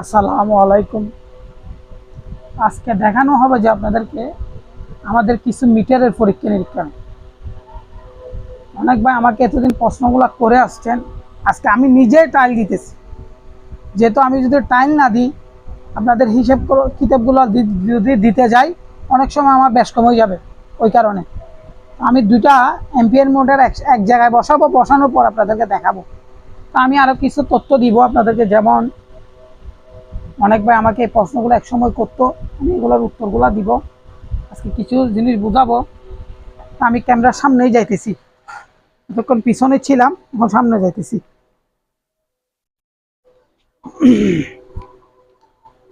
আসসালামু আলাইকুম। আজকে দেখানো হবে যে আপনাদেরকে আমাদের কিছু মিটারের পরীক্ষা নিরীক্ষা। অনেক ভাই আমাকে এতদিন প্রশ্নগুলো করে আসছেন। আজকে আমি নিজেই টাইল দিতেছি। যেহেতু আমি যদি টাইল না দিই, আপনাদের হিসেব কিতাবগুলো যদি দিতে যাই, অনেক সময় আমার বেশ কম হয়ে যাবে ওই কারণে। আমি দুটা এমপিএর এক এক জায়গায় বসাবো, বসানোর পর আপনাদেরকে দেখাবো। তা আমি আরও কিছু তথ্য দিব আপনাদেরকে, যেমন অনেক ভাই আমাকে এই প্রশ্নগুলো এক সময় করতো, আমি এগুলোর উত্তরগুলো দিব। আজকে কিছু জিনিস বুঝাবো। আমি ক্যামেরার সামনেই যাইতেছি। এতক্ষণ পিছনে ছিলাম, এখন সামনে যাইতেছি।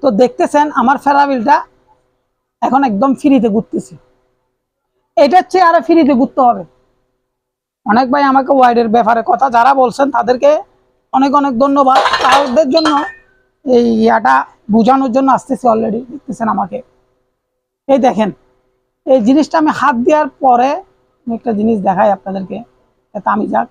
তো দেখতেছেন, আমার ফেরাবিলটা এখন একদম ফ্রিতে ঘুরতেছে। এটার চেয়ে আরও ফ্রিতে ঘুরতে হবে। অনেক ভাই আমাকে ওয়াইডের ব্যাপারে কথা, যারা বলছেন তাদেরকে অনেক অনেক ধন্যবাদ। তাদের জন্য এই ইয়াটা বোঝানোর জন্য আসতেছি অলরেডি দেখতেছেন আমাকে। এই দেখেন, এই জিনিসটা আমি হাত দেওয়ার পরে একটা জিনিস দেখাই আপনাদেরকে, এটা আমি যাক।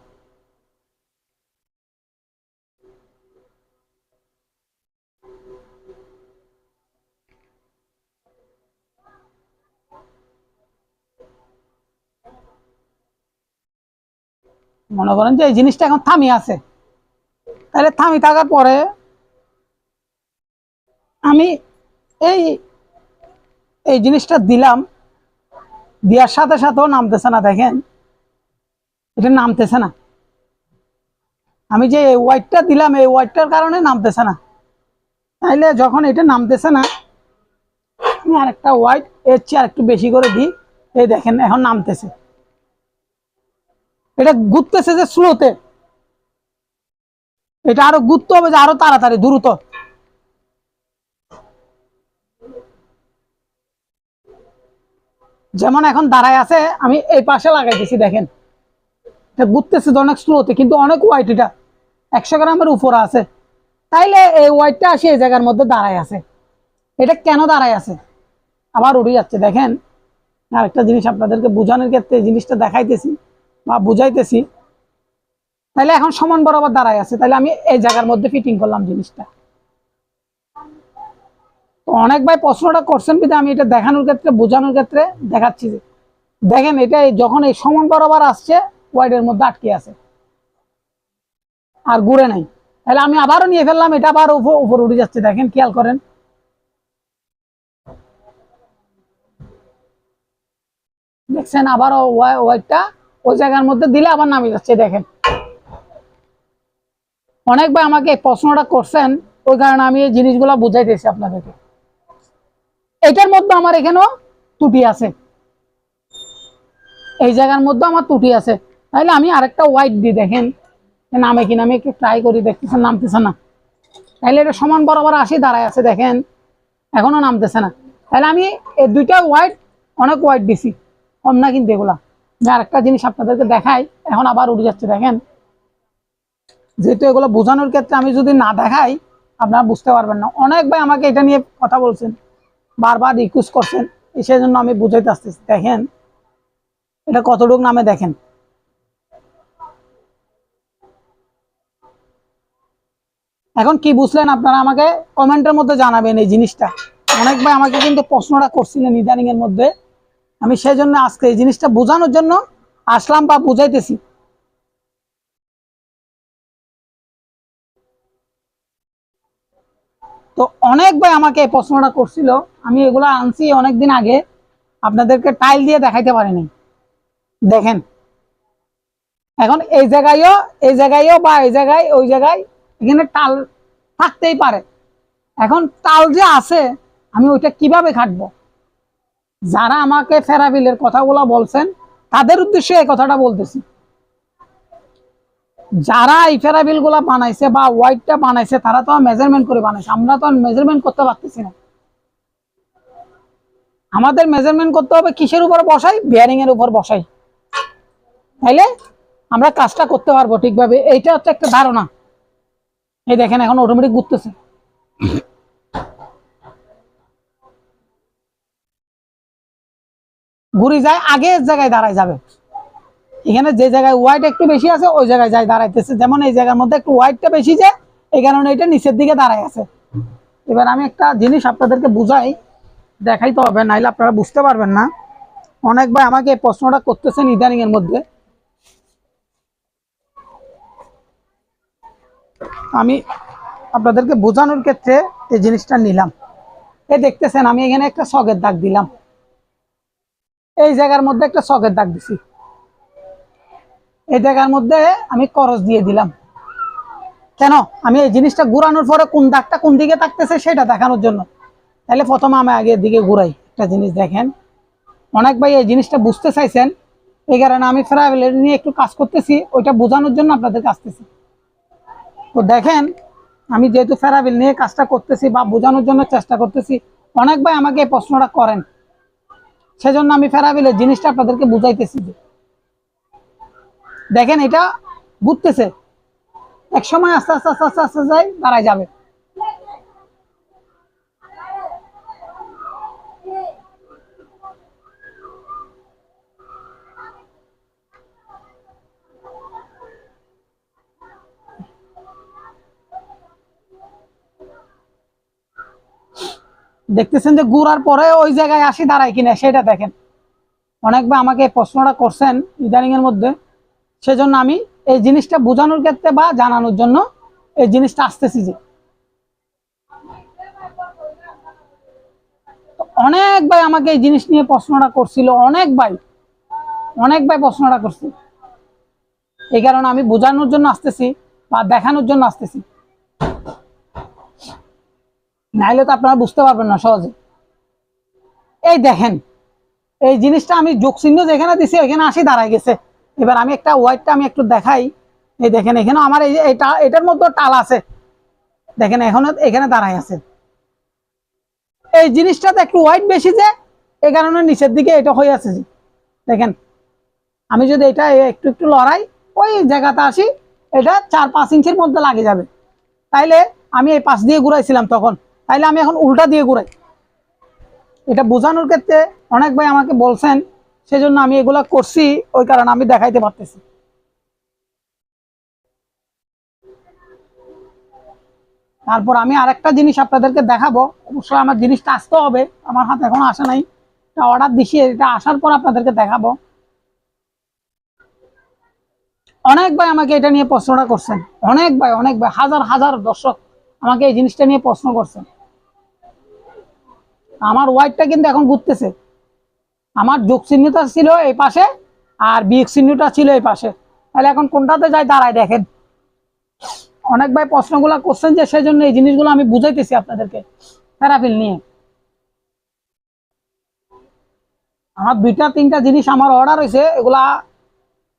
মনে করেন যে এই জিনিসটা এখন থামি আছে। তাহলে থামি থাকার পরে আমি এই এই জিনিসটা দিলাম, দেওয়ার সাথে সাথেও নামতেছে না, দেখেন। এটা নামতেছে না। আমি যে ওয়াইটটা দিলাম, এই ওয়াইটটার কারণে নামতেছে না। তাইলে যখন এটা নামতেছে না, আমি আরেকটা হোয়াইট এর চেয়ে একটু বেশি করে দিই। এই দেখেন, এখন নামতেছে। এটা ঘুরতেছে যে স্লোতে। এটা আরও ঘুরতে হবে যে আরও তাড়াতাড়ি, দ্রুত। যেমন এখন দাঁড়ায় আছে, আমি এই পাশে লাগাইতেছি, দেখেন। ঘুরতেছে অনেক স্লোতে কিন্তু অনেক হোয়াইট এটা। একশো গ্রামের উপরে আছে। তাইলে এই হোয়াইটটা আসে এই জায়গার মধ্যে দাঁড়ায় আছে। এটা কেন দাঁড়ায় আছে? আবার উড়ে যাচ্ছে, দেখেন। আরেকটা জিনিস আপনাদেরকে বোঝানোর ক্ষেত্রে জিনিসটা দেখাইতেছি বা বুঝাইতেছি। তাহলে এখন সমান বরাবর দাঁড়ায় আছে। তাহলে আমি এই জায়গার মধ্যে ফিটিং করলাম জিনিসটা। অনেক ভাই প্রশ্নটা করছেন কিন্তু আমি এটা দেখানোর ক্ষেত্রে, বোঝানোর ক্ষেত্রে দেখাচ্ছি যে, দেখেন এটা যখন এই সমান বরাবর আসছে, ওয়াইডের মধ্যে আটকে আছে। আর ঘুরে নাই। তাহলে আমি আবারও নিয়ে ফেললাম, এটা আবার উপর উঠে যাচ্ছে। দেখেন, খেয়াল করেন। দেখছেন, আবারও ওয়াইডটা ওই জায়গার মধ্যে দিলে আবার নামে যাচ্ছে, দেখেন। অনেক ভাই আমাকে প্রশ্নটা করছেন, ওই কারণে আমি এই জিনিসগুলো বুঝাইতেছি আপনাদেরকে। এটার মধ্যে আমার এখানেও ত্রুটি আছে। এই জায়গার মধ্যে আমার ত্রুটি আছে। তাহলে আমি আরেকটা হোয়াইট দিই দেখেন নামে কিনা আমি একটু ট্রাই করি, দেখতেছেন, নামতেছে না। তাহলে এটা সমান বরাবর আসি দাঁড়ায় আছে, দেখেন। এখনও নামতেছে না। তাহলে আমি এই দুইটা হোয়াইট অনেক হোয়াইট দিছি। কম না কিন্তু এগুলা। আরেকটা জিনিস আপনাদেরকে দেখাই, এখন আবার উঠে যাচ্ছে, দেখেন। যেহেতু এগুলো বোঝানোর ক্ষেত্রে আমি যদি না দেখাই, আপনারা বুঝতে পারবেন না। অনেক ভাই আমাকে এটা নিয়ে কথা বলছেন। বারবার রিকোয়েস্ট করছেন সেই জন্য আমি বুঝাইতে আসতেছি। দেখেন, এটা কতটুকু নামে দেখেন। এখন কি বুঝলেন আপনারা আমাকে? কমেন্টের মধ্যে জানাবেন এই জিনিসটা। অনেক ভাই আমাকে কিন্তু প্রশ্নটা করছিলেন ইদানিং এর মধ্যে। আমি সেই জন্য আজকে এই জিনিসটা বোঝানোর জন্য আসলাম বা বুঝাইতেছি। তো অনেক ভাই আমাকে প্রশ্নটা করছিল। আমি এগুলো আনছি অনেক দিন আগে। আপনাদেরকে টাইল দিয়ে দেখাইতে পারিনি। দেখেন। এখন এই জায়গায়ও এই জায়গায়ও বা এই জায়গায়, ওই জায়গায় এখানে টাল থাকতেই পারে। এখন টাল যে আছে, আমি ওইটা কীভাবে খাটবো? যারা আমাকে ফেরাবিলের কথাগুলো বলছেন, তাদের উদ্দেশ্যে এই কথাটা বলতেছি। যারা এই ফেরাবিলগুলা বানাইছে বা হোয়াইটটা বানাইছে, তারা তো মেজারমেন্ট করে বানাইছে। আমরা তো মেজারমেন্ট করতে পারতেছি না। আমাদের মেজারমেন্ট করতে হবে কিসের উপর বসাই? বিয়ারিং এর উপর বসাই। তাইলে আমরা কাজটা করতে পারব ঠিকভাবে। এইটা হচ্ছে একটা ধারণা। এই দেখেন, এখন অটোমেটিক ঘুরতেছে। ঘুরে যায়, আগের জায়গায় দাঁড়ায় যাবে। এখানে যে জায়গায় হোয়াইট একটু বেশি আছে, ওই জায়গায় যায় দাঁড়াইতেছে। যেমন এই জায়গার মধ্যে একটু হোয়াইটটা বেশি যে, এই কারণে এটা নিচের দিকে দাঁড়ায় আছে। এবার আমি একটা জিনিস আপনাদেরকে বুঝাই, দেখাইতে হবে, নাইলে আপনারা বুঝতে পারবেন না। অনেক ভাই আমাকে প্রশ্নটা করতেছেন ইদানিং এর মধ্যে। আমি আপনাদেরকে বোঝানোর ক্ষেত্রে এই জিনিসটা নিলাম। এ দেখতেছেন, আমি এখানে একটা শখের দাগ দিলাম। এই জায়গার মধ্যে একটা শখের দাগ দিছি। এই জায়গার মধ্যে আমি করস দিয়ে দিলাম। কেন? আমি এই জিনিসটা ঘুরানোর পরে কোন দাগটা কোন দিকে থাকতেছে সেটা দেখানোর জন্য। তাহলে প্রথমে আমি আগের দিকে ঘুরাই। একটা জিনিস দেখেন। অনেক ভাই এই জিনিসটা বুঝতে চাইছেন। এই কারণে আমি ফেরাবেলের নিয়ে একটু কাজ করতেছি। ওইটা বোঝানোর জন্য আপনাদের আসতেছি। তো দেখেন, আমি যেহেতু ফেরাবিল নিয়ে কাজটা করতেছি বা বোঝানোর জন্য চেষ্টা করতেছি, অনেক ভাই আমাকে এই প্রশ্নটা করেন। সেজন্য আমি ফেরাবিলের জিনিসটা আপনাদেরকে বুঝাইতেছি দেখেন এটা বুঝতেছে এক সময় আস্তে আস্তে আস্তে আস্তে আস্তে যাই দাঁড়ায় যাবে। দেখতেছেন যে ঘুরার পরে ওই জায়গায় আসি, দাঁড়ায় কিনা, সেটা দেখেন। অনেকবার আমাকে প্রশ্নটা করছেন ইদানিং এর মধ্যে। সেজন্য আমি এই জিনিসটা বোঝানোর ক্ষেত্রে বা জানানোর জন্য এই জিনিসটা আসতেছি যে অনেক ভাই আমাকে এই জিনিস নিয়ে প্রশ্নটা করছিল, অনেক ভাই অনেক ভাই প্রশ্নটা করছে। এই কারণে আমি বোঝানোর জন্য আসতেছি বা দেখানোর জন্য আসতেছি। নাইলে তো আপনারা বুঝতে পারবেন না সহজে। এই দেখেন, এই জিনিসটা আমি যোগ চিহ্ন যেখানে দিছি এখানে আসি দাঁড়ায় গেছে। এবার আমি একটা ওয়াইটটা আমি একটু দেখাই। এই দেখেন এখানে আমার এই এটা, এটার মধ্যে টাল আছে। দেখেন, এখন এখানে দাঁড়াই আছে। এই জিনিসটাতে একটু ওয়াইট বেশি যে এই কারণে নিচের দিকে এটা হয়ে আছে দেখেন, আমি যদি এটা একটু একটু লড়াই, ওই জায়গাতে আসি, এটা চার পাঁচ ইঞ্চির মধ্যে লাগে যাবে। তাইলে আমি এই পাশ দিয়ে ঘুরাইছিলাম তখন। তাইলে আমি এখন উল্টা দিয়ে ঘুরাই। এটা বোঝানোর ক্ষেত্রে অনেক ভাই আমাকে বলছেন সেজন্য আমি এগুলা করছি, ওই কারণে আমি দেখাইতে পারতেছি। তারপর আমি আরেকটা জিনিস আপনাদেরকে দেখাবো। অবশ্যই আমার জিনিসটা আসতে হবে, আমার হাতে এখনও আসে নাই। এটা অর্ডার দিছি, এটা আসার পর আপনাদেরকে দেখাবো। অনেক ভাই আমাকে এটা নিয়ে প্রশ্নটা করছেন। অনেক ভাই অনেক ভাই, হাজার হাজার দর্শক আমাকে এই জিনিসটা নিয়ে প্রশ্ন করছেন। আমার ওয়াইটটা কিন্তু এখন ঘুরতেছে। আমার যোগ চিহ্নটা ছিল এই পাশে আর বিয়োগ চিহ্নটা ছিল এই পাশে। তাহলে এখন কোনটাতে যায়? দাঁড়ায় দেখেন। অনেক ভাই প্রশ্নগুলো করছেন যে সেই জন্য এই জিনিসগুলো আমি বুঝাইতেছি আপনাদেরকে থেরাপিল নিয়ে। আমার দুইটা, তিনটা জিনিস আমার অর্ডার হয়েছে, এগুলা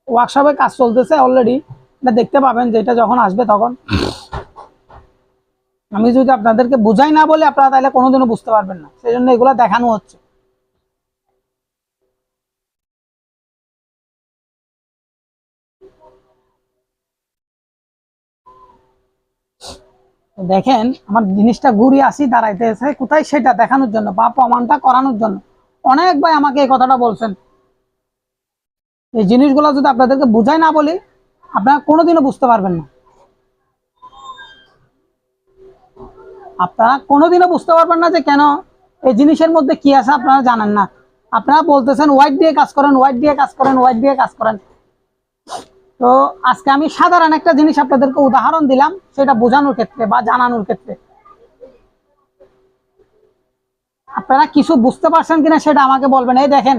ওয়ার্কশপে কাজ চলতেছে অলরেডি এটা দেখতে পাবেন যে এটা যখন আসবে তখন। আমি যদি আপনাদেরকে বুঝাই না বলে, আপনারা তাহলে কোনোদিনও বুঝতে পারবেন না। সেই জন্য এগুলো দেখানো হচ্ছে। দেখেন, আমার জিনিসটা ঘুরিয়ে আসি দাঁড়াইতে এসে, কোথায় সেটা দেখানোর জন্য বা প্রমাণটা করানোর জন্য। অনেক ভাই আমাকে এই কথাটা বলছেন। এই জিনিসগুলো যদি আপনাদেরকে বুঝাই না বলি, আপনারা কোনোদিনও বুঝতে পারবেন না। আপনারা কোনোদিনও বুঝতে পারবেন না যে কেন এই জিনিসের মধ্যে কি আছে আপনারা জানেন না। আপনারা বলতেছেন হোয়াইট দিয়ে কাজ করেন হোয়াইট দিয়ে কাজ করেন হোয়াইট দিয়ে কাজ করেন। তো আজকে আমি সাধারণ একটা জিনিস আপনাদেরকে উদাহরণ দিলাম, সেটা বোঝানোর ক্ষেত্রে বা জানানোর ক্ষেত্রে। আপনারা কিছু বুঝতে পারছেন কিনা সেটা আমাকে বলবেন। এই দেখেন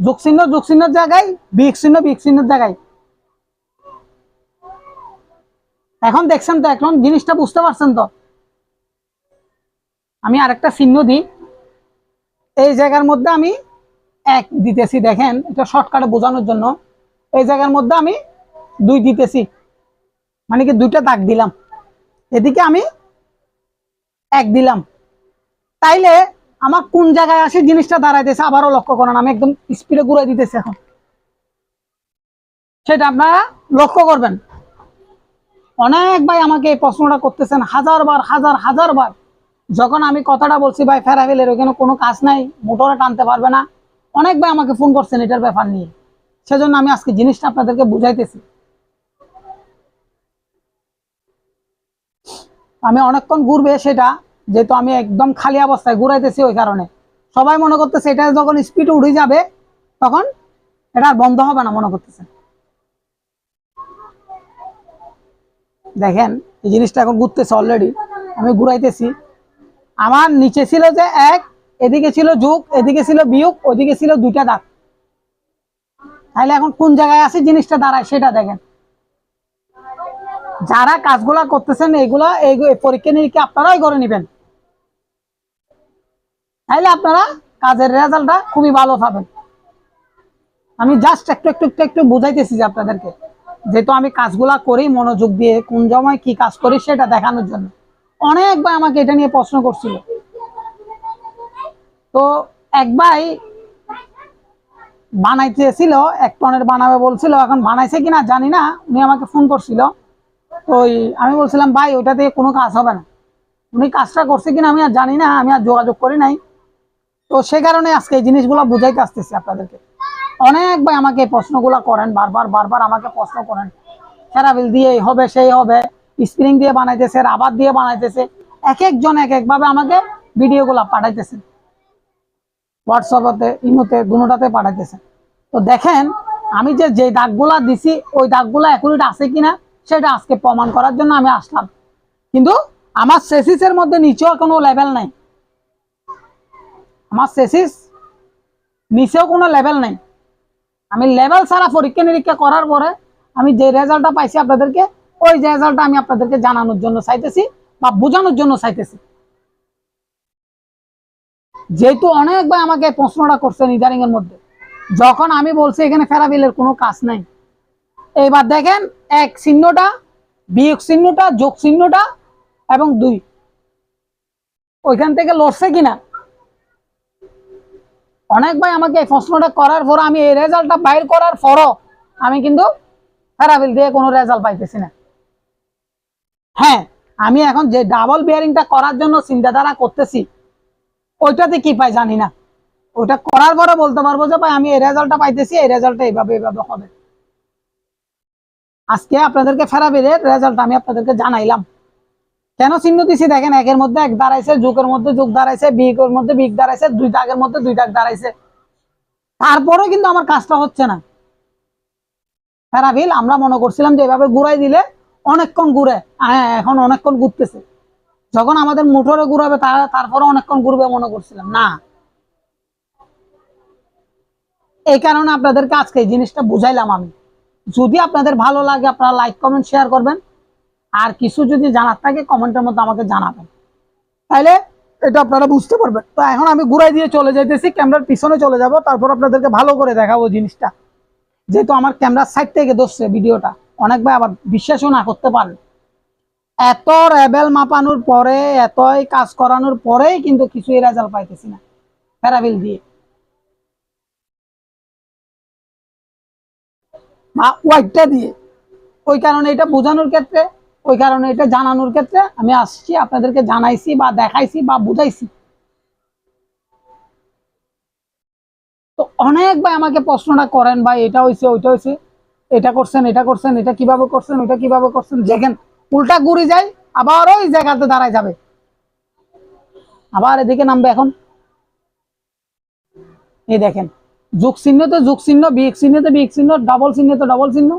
যোগ চিহ্ন যোগ চিহ্নের জায়গায় বিগ চিহ্ন বিগ চিহ্নের জায়গায়। এখন দেখছেন তো, এখন জিনিসটা বুঝতে পারছেন তো? আমি আরেকটা চিহ্ন দিই। এই জায়গার মধ্যে আমি এক দিতেছি, দেখেন, এটা শর্টকাটে বোঝানোর জন্য। এই জায়গার মধ্যে আমি দুই দিতেছি। মানে কি দুইটা দাগ দিলাম। এদিকে আমি এক দিলাম। তাইলে আমার কোন জায়গায় আসে জিনিসটা দাঁড়াইতেছে, আবারও লক্ষ্য করেন, আমি একদম স্পিডে ঘুরে দিতেছি এখন। সেটা আপনারা লক্ষ্য করবেন। অনেক ভাই আমাকে এই প্রশ্নটা করতেছেন হাজার বার হাজার হাজার বার যখন আমি কথাটা বলছি, ভাই ফেরাফেলের ওখানে কোনো কাজ নাই, মোটরে টানতে পারবে না। অনেক ভাই আমাকে ফোন করছেন এটার ব্যাপার নিয়ে। সেজন্য আমি আজকে জিনিসটা আপনাদেরকে বুঝাইতেছি। আমি অনেকক্ষণ ঘুরবে সেটা, যেহেতু আমি একদম খালি অবস্থায় ঘুরাইতেছি ওই কারণে। সবাই মনে করতেছে এটা যখন স্পিড উঠে যাবে, তখন এটা বন্ধ হবে না মনে করতেছে। দেখেন, এই জিনিসটা এখন ঘুরতেছে অলরেডি আমি ঘুরাইতেছি। আমার নিচে ছিল যে এক, এদিকে ছিল যুগ, এদিকে ছিল বিয়োগ, ওদিকে ছিল দুইটা দাগ। তাহলে এখন কোন জায়গায় আছে জিনিসটা দাঁড়ায় সেটা দেখেন। যারা কাজগুলা করতেছেন, এগুলা, এই পরীক্ষা নিরীক্ষা আপনারাই করে নেবেন। তাইলে আপনারা কাজের রেজাল্টটা খুবই ভালো পাবেন। আমি জাস্ট একটু একটু একটু একটু বুঝাইতেছি যে আপনাদেরকে। যেহেতু আমি কাজগুলা করি, মনোযোগ দিয়ে কোন সময় কি কাজ করি সেটা দেখানোর জন্য। অনেকবার আমাকে এটা নিয়ে প্রশ্ন করছিল। তো এক ভাই বানাইতেছিল, এক টনের বানাবে বলছিল, এখন বানাইছে কিনা জানি না, উনি আমাকে ফোন করছিল। ওই আমি বলছিলাম, ভাই, ওইটা দিয়ে কোনো কাজ হবে না। উনি কাজটা করছে কিনা আমি আর জানি না, আমি আর যোগাযোগ করি নাই। তো সে কারণে আজকে এই জিনিসগুলো বুঝাইতে আসতেছি আপনাদেরকে। অনেক ভাই আমাকে প্রশ্নগুলো করেন, বারবার বারবার আমাকে প্রশ্ন করেন। সেরাবিল দিয়ে এই হবে, সেই হবে, স্প্রিং দিয়ে বানাইতেছে, রাবার দিয়ে বানাইতেছে। এক একজন এক একভাবে আমাকে ভিডিওগুলো পাঠাইতেছে হোয়াটসঅ্যাপতে ইমোতে দুটাতে পাঠাইতেছে তো দেখেন, আমি যে যে দাগগুলা দিছি, ওই দাগগুলা অ্যাকুরেট আছে কিনা সেটা আজকে প্রমাণ করার জন্য আমি আসলাম। কিন্তু আমার সেসিসের মধ্যে নিচেও কোনো লেভেল নাই। আমার সেসিস নিচেও কোনো লেভেল নাই। আমি লেভেল ছাড়া পরীক্ষা নিরীক্ষা করার পরে আমি যে রেজাল্টটা পাইছি আপনাদেরকে, ওই রেজাল্টটা আমি আপনাদেরকে জানানোর জন্য চাইতেছি বা বোঝানোর জন্য চাইতেছি। যেহেতু অনেকবার আমাকে প্রশ্নটা করছেন ইদারিং এর মধ্যে, যখন আমি বলছি এখানে ফেরাবিলের কোনো কাজ নাই এইবার দেখেন, এক চিহ্নটা, বিয়োগ চিহ্নটা, যোগ চিহ্নটা এবং দুই। ওইখান থেকে লড়ছে কিনা? অনেক ভাই আমাকে এই প্রশ্নটা করার পর আমি এই রেজাল্টটা বাইর করার পরও আমি কিন্তু ফেরাবিল দিয়ে কোনো রেজাল্ট পাইতেছি না। হ্যাঁ আমি এখন যে ডাবল বিয়ারিংটা করার জন্য চিন্তাধারা করতেছি, ওইটাতে কি পাই জানি না। ওইটা করার পরে বলতে পারব যে, ভাই, আমি এই রেজাল্টটা পাইতেছি, এই রেজাল্টটা এইভাবে এইভাবে হবে। আজকে আপনাদেরকে ফেরাবিলের রেজাল্ট আমি আপনাদেরকে জানাইলাম। কেন চিহ্ন দিছি? দেখেন, একের মধ্যে এক দাঁড়াইছে, যুগের মধ্যে যুগ দাঁড়াইছে বিগের মধ্যে বিগ দাঁড়াইছে, দুই দাগের মধ্যে দুই দাগ দাঁড়াইছে। তারপরেও কিন্তু আমার কাজটা হচ্ছে না। ফেরাবিল, আমরা মনে করছিলাম যে এভাবে ঘুরাই দিলে অনেকক্ষণ ঘুরে এখন অনেকক্ষণ ঘুরতেছে। যখন আমাদের মোটরে ঘুরাবে তারপরে অনেকক্ষণ ঘুরবে মনে করছিলাম। না। এই কারণে আপনাদেরকে আজকে এই জিনিসটা বুঝাইলাম আমি। যদি আপনাদের ভালো লাগে, আপনারা লাইক কমেন্ট শেয়ার করবেন। আর কিছু যদি জানার থাকে কমেন্টের মধ্যে আমাকে জানাবেন। তাইলে এটা আপনারা বুঝতে পারবেন। তো এখন আমি ঘুরাই দিয়ে চলে যাইতেছি, ক্যামেরার পিছনে চলে যাব, তারপর আপনাদেরকে ভালো করে দেখাবো জিনিসটা। যেহেতু আমার ক্যামেরার সাইড থেকে ধরছে ভিডিওটা, অনেক ভাই আবার বিশ্বাসও না করতে পারেন এত রেবেল মাপানোর পরে, এতই কাজ করানোর পরেই কিন্তু কিছুই রেজাল্ট পাইতেছি না প্যারাবিল দিয়ে। বা ওয়াইটটা দিয়ে। ওই কারণে এটা বোঝানোর ক্ষেত্রে, ওই কারণে এটা জানানোর ক্ষেত্রে আমি আসছি, আপনাদেরকে জানাইছি বা দেখাইছি বা বুঝাইছি। তো অনেক ভাই আমাকে প্রশ্নটা করেন, ভাই, এটা হয়েছে ওইটা হয়েছে এটা করছেন এটা করছেন, এটা কীভাবে করছেন, ওইটা কীভাবে করছেন? দেখেন, উল্টা ঘুরে যায়, আবার ওই জায়গাতে দাঁড়ায় যাবে। আবার এদিকে নামবে এখন। এই দেখেন যুগ চিহ্ন তো যুগ চিহ্ন বিগ চিহ্ন তো বিগ চিহ্ন ডবল চিহ্ন তো ডবল চিহ্ন,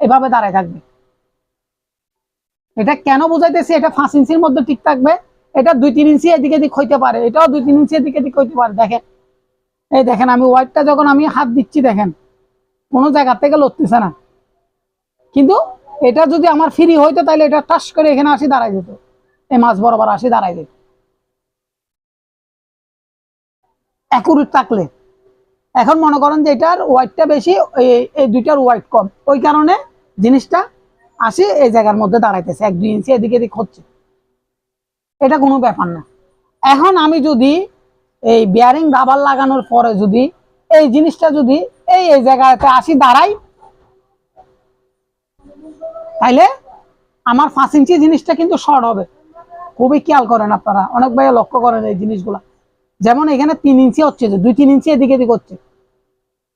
এভাবে দাঁড়ায় থাকবে। এটা কেন বুঝাইতেছি? এটা পাঁচ ইঞ্চির মধ্যে ঠিক থাকবে। এটা দুই তিন ইঞ্চি এদিকে এদিক হইতে পারে। এটাও দুই তিন ইঞ্চি এদিকে এদিক হইতে পারে। দেখেন, এই দেখেন, আমি ওয়াইটটা যখন আমি হাত দিচ্ছি, দেখেন, কোনো জায়গা থেকে লড়তেছে না। কিন্তু এটা যদি আমার ফ্রি হইতো, তাহলে এটা টাস করে এখানে আসি দাঁড়াই যেত। এই মাছ বরাবর আসি দাঁড়াই যেত। অ্যাকুরেট থাকলে। এখন মনে করেন যে এটার ওয়াইটটা বেশি, এই- দুইটার ওয়াইট কম। ওই কারণে জিনিসটা আসি এই জায়গার মধ্যে দাঁড়াইতেছে, এক দুই ইঞ্চি এদিকে এদিক হচ্ছে। এটা কোনো ব্যাপার না। এখন আমি যদি এই বিয়ারিং রাবার লাগানোর পরে যদি এই জিনিসটা যদি এই এই জায়গাতে আসি দাঁড়াই, তাইলে আমার পাঁচ ইঞ্চি জিনিসটা কিন্তু শর্ট হবে। খুবই খেয়াল করেন আপনারা, অনেক ভাই লক্ষ্য করেন এই জিনিসগুলা। যেমন এখানে তিন ইঞ্চি হচ্ছে যে, দুই তিন ইঞ্চি এদিকে এদিক হচ্ছে।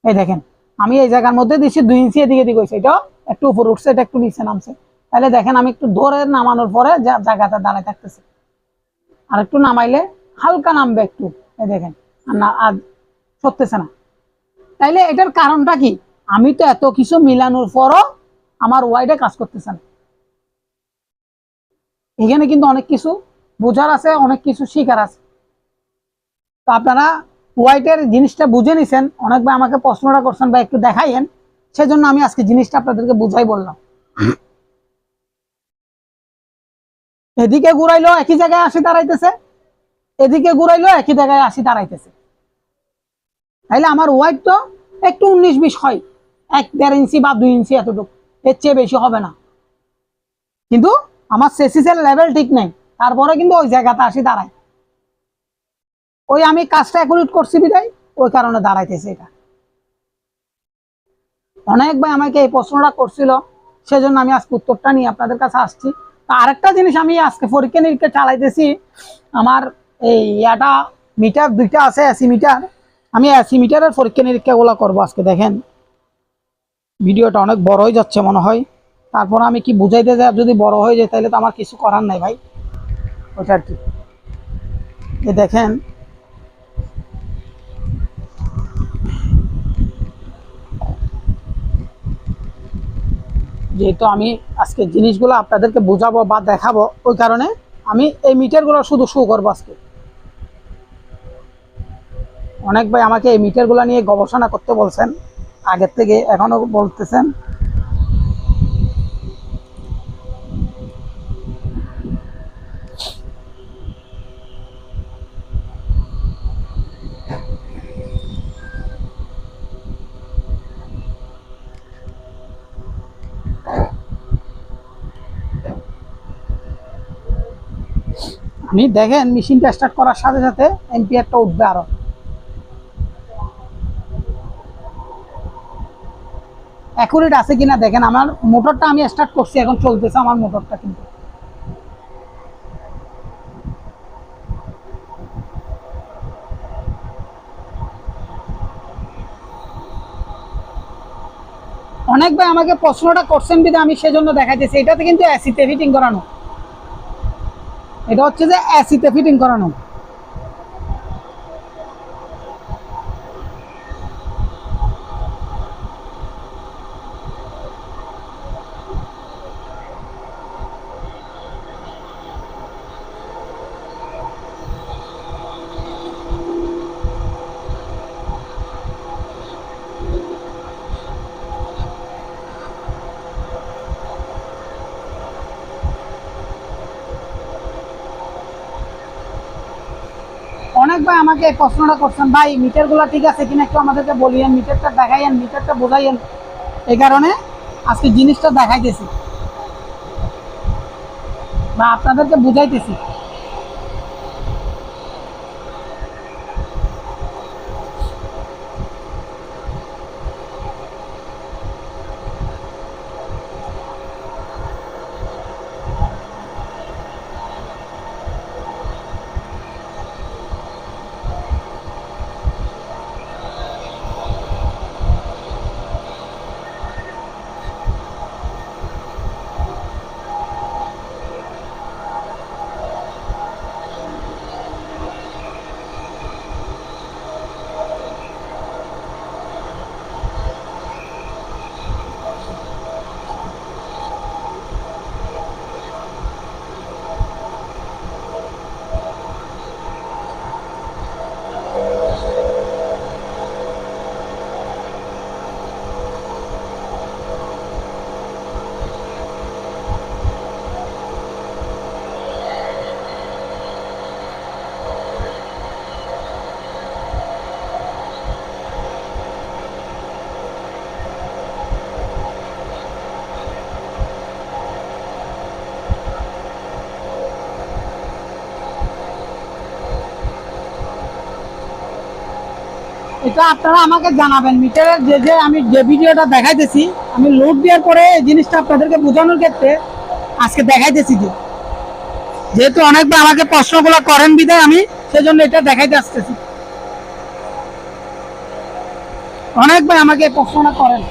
এই দেখেন, আমি এই জায়গার মধ্যে দিচ্ছি দুই ইঞ্চি এদিকে এদিক হয়েছে। এটা একটু উপরে উঠছে, এটা একটু নিচে নামছে। তাহলে দেখেন আমি একটু ধরে নামানোর পরে জায়গাটা দাঁড়ায় থাকতেছে। আর একটু নামাইলে হালকা নামবে একটু। এই দেখেন, আর না, আর সরতেছে না। তাইলে এটার কারণটা কি? আমি তো এত কিছু মিলানোর পরও আমার ওয়াইডে কাজ করতেছে না। এখানে কিন্তু অনেক কিছু বোঝার আছে, অনেক কিছু শিকার আছে। তো আপনারা হোয়াইটের জিনিসটা বুঝে নিছেন। অনেকবার আমাকে প্রশ্নটা করছেন বা একটু দেখাইয়েন। সেজন্য আমি আজকে জিনিসটা আপনাদেরকে বুঝাই বললাম। এদিকে ঘুরাইলো, একই জায়গায় আসি দাঁড়াইতেছে। এদিকে ঘুরাইলো, একই জায়গায় আসি দাঁড়াইতেছে। তাইলে আমার ওয়াইট তো একটু উনিশ বিশ হয়। এক দেড় ইঞ্চি বা দুই ইঞ্চি এতটুকু। এর চেয়ে বেশি হবে না। কিন্তু আমার সেসিসের লেভেল ঠিক নেই। তারপরে কিন্তু ওই জায়গাতে আসি দাঁড়ায়। ওই আমি কাজটা অ্যাকুরেট করছি বিদায়। ওই কারণে দাঁড়াইতেছে এটা। অনেক ভাই আমাকে এই প্রশ্নটা করছিল, সেজন্য আমি আজকে উত্তরটা নিয়ে আপনাদের কাছে আসছি। তা আরেকটা জিনিস আমি আজকে পরীক্ষা নিরীক্ষা চালাইতেছি, আমার এই ইয়াটা মিটার দুইটা আছে, এসি মিটার। আমি এসি মিটারের পরীক্ষা নিরীক্ষাগুলো করব আজকে, দেখেন। ভিডিওটা অনেক বড় হয়ে যাচ্ছে মনে হয়। তারপর আমি কি বুঝাইতে যাই যদি বড় হয়ে যায়, তাহলে তো আমার কিছু করার নাই ভাই। ওইটা আর কি। দেখেন যেহেতু আমি আজকে জিনিসগুলো আপনাদেরকে বোঝাবো বা দেখাবো, ওই কারণে আমি এই মিটারগুলো শুধু শু করব আজকে। অনেক ভাই আমাকে এই মিটারগুলো নিয়ে গবেষণা করতে বলছেন, আগের থেকে এখনও বলতেছেন। আমি দেখেন মেশিনটা স্টার্ট করার সাথে সাথে এম্পিয়ারটা উঠবে আরও। অ্যাকুরেট আছে কিনা দেখেন, আমার মোটরটা আমি স্টার্ট করছি, এখন চলতেছে আমার মোটরটা কিন্তু। ভাই, আমাকে প্রশ্নটা করছেন বিধে আমি সেজন্য দেখাইতেছি। এটাতে কিন্তু অ্যাসিতে ফিটিং করানো। এটা হচ্ছে যে অ্যাসিতে ফিটিং করানো অনেক ভাই আমাকে এই প্রশ্নটা করছেন, ভাই, মিটারগুলো ঠিক আছে কিনা একটু আমাদেরকে বলিয়েন, মিটারটা দেখাইয়েন, মিটারটা বোঝাইয়েন। এই কারণে আজকে জিনিসটা দেখাইতেছি। বা আপনাদেরকে বুঝাইতেছি। এটা আপনারা আমাকে জানাবেন মিটারের যে যে আমি যে ভিডিওটা দেখাইতেছি, আমি লোড দেওয়ার পরে এই জিনিসটা আপনাদেরকে বোঝানোর ক্ষেত্রে আজকে দেখাইতেছি যে। যেহেতু অনেকবার আমাকে প্রশ্নগুলো করেন বিদায় আমি সেজন্য এটা দেখাইতে আসতেছি। অনেকবার আমাকে প্রশ্ন প্রশ্নটা করেন।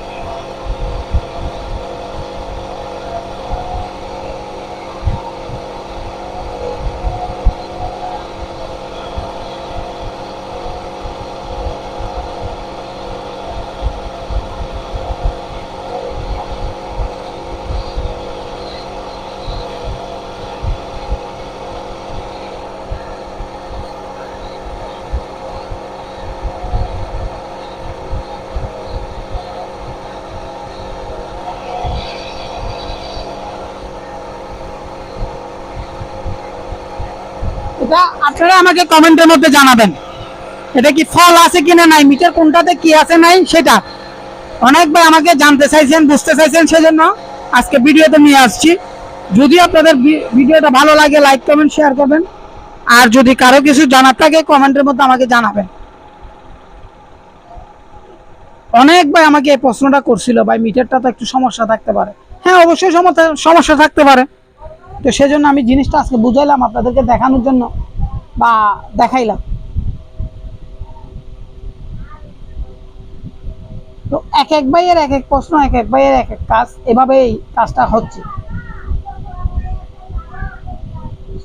এটা আপনারা আমাকে কমেন্টের মধ্যে জানাবেন। এটা কি ফল আছে কিনা নাই, মিটার কোনটাতে কি আছে নাই, সেটা। অনেক ভাই আমাকে জানতে চাইছেন, বুঝতে চাইছেন, সেজন্য আজকে ভিডিওতে নিয়ে আসছি। যদি আপনাদের ভিডিওটা ভালো লাগে, লাইক, কমেন্ট, শেয়ার করবেন। আর যদি কারও কিছু জানার থাকে, কমেন্টের মধ্যে আমাকে জানাবেন। অনেক ভাই আমাকে এই প্রশ্নটা করছিল, ভাই মিটারটা তো একটু সমস্যা থাকতে পারে। হ্যাঁ অবশ্যই সমস্যা থাকতে পারে। তো সেজন্য আমি জিনিসটা আজকে বুঝাইলাম আপনাদেরকে দেখানোর জন্য বা দেখাইলাম। তো এক এক ভাইয়ের এক এক প্রশ্ন, এক এক ভাইয়ের এক এক কাজ, এভাবেই কাজটা হচ্ছে।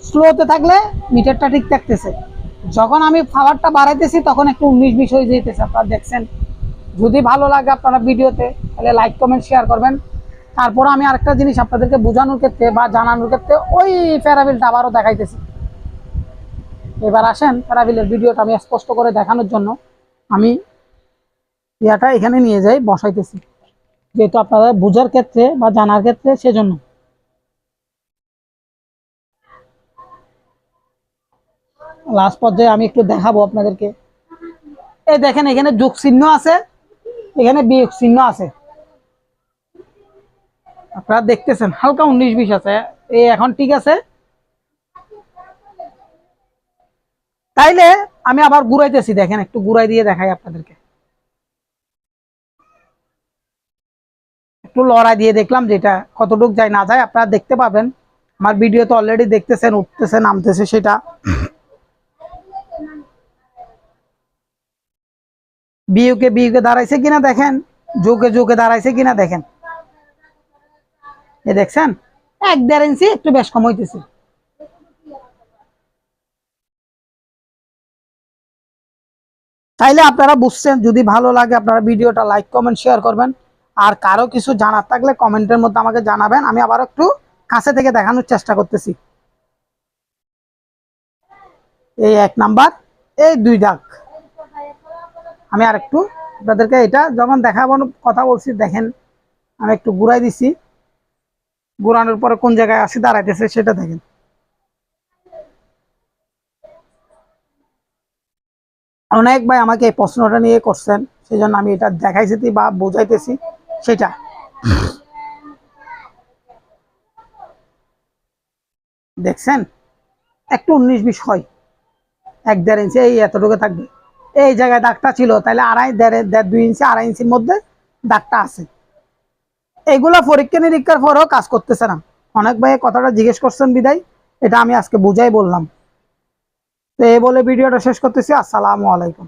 স্লোতে থাকলে মিটারটা ঠিক থাকতেছে। যখন আমি পাওয়ারটা বাড়াইতেছি, তখন একটু উনিশ বিশ হয়ে যেতেছে আপনারা দেখছেন। যদি ভালো লাগে আপনারা ভিডিওতে, তাহলে লাইক কমেন্ট শেয়ার করবেন। তারপর আমি আরেকটা জিনিস আপনাদেরকে বোঝানোর ক্ষেত্রে বা জানানোর ক্ষেত্রে ওই প্যারাবিলটা আবারও দেখাইতেছি। এবার আসেন প্যারাবিলের ভিডিওটা আমি স্পষ্ট করে দেখানোর জন্য আমি ইয়াটা এখানে নিয়ে যাই, বসাইতেছি। যেহেতু আপনাদের বোঝার ক্ষেত্রে বা জানার ক্ষেত্রে সেজন্য। লাস্ট পর্যায়ে আমি একটু দেখাবো আপনাদেরকে। এই দেখেন, এখানে যোগ চিহ্ন আছে, এখানে বিয়োগ চিহ্ন আছে। আপনারা দেখতেছেন, হালকা উনিশ বিশ আছে। এই এখন ঠিক আছে। তাইলে আমি আবার ঘুরাইতেছি, দেখেন একটু ঘুরাই দিয়ে দেখাই আপনাদেরকে। একটু লড়াই দিয়ে দেখলাম যেটা কতটুক যায়, না যায়, আপনারা দেখতে পাবেন। আমার ভিডিও তো অলরেডি দেখতেছেন, উঠতেছে, নামতেছে সেটা। বিউকে বিউকে দাঁড়াইছে কিনা দেখেন, যোগে যোগে দাঁড়াইছে কিনা দেখেন। এ দেখছেন? এক দেড় ইঞ্চি একটু বেশ কম হইতেছে। তাইলে আপনারা বুঝছেন, যদি ভালো লাগে আপনারা ভিডিওটা লাইক, কমেন্ট, শেয়ার করবেন। আর কারও কিছু জানার থাকলে কমেন্টের মধ্যে আমাকে জানাবেন। আমি আবার একটু কাছে থেকে দেখানোর চেষ্টা করতেছি। এই এক নাম্বার, এই দুই দাগ। আমি আর একটু আপনাদেরকে এটা যখন দেখাবো, কথা বলছি, দেখেন, আমি একটু ঘুরাই দিছি। ঘুরানোর পরে কোন জায়গায় আসি দাঁড়াইতেছে সেটা দেখেন। অনেক ভাই আমাকে এই প্রশ্নটা নিয়ে করছেন সেই জন্য আমি এটা দেখাইছি বা বোঝাইতেছি সেটা। দেখছেন? একটু উনিশ বিশ হয়। এক দেড় ইঞ্চি, এই এতটুকু থাকবে। এই জায়গায় দাগটা ছিল তাহলে আড়াই দেড় দেড় দুই ইঞ্চি, আড়াই ইঞ্চির মধ্যে দাগটা আছে। এইগুলা পরীক্ষা নিরীক্ষার পরেও কাজ করতেছে না। অনেক ভাই কথাটা জিজ্ঞেস করছেন বিদায়, এটা আমি আজকে বুঝাই বললাম। তো এই বলে ভিডিওটা শেষ করতেছি, আসসালামু আলাইকুম।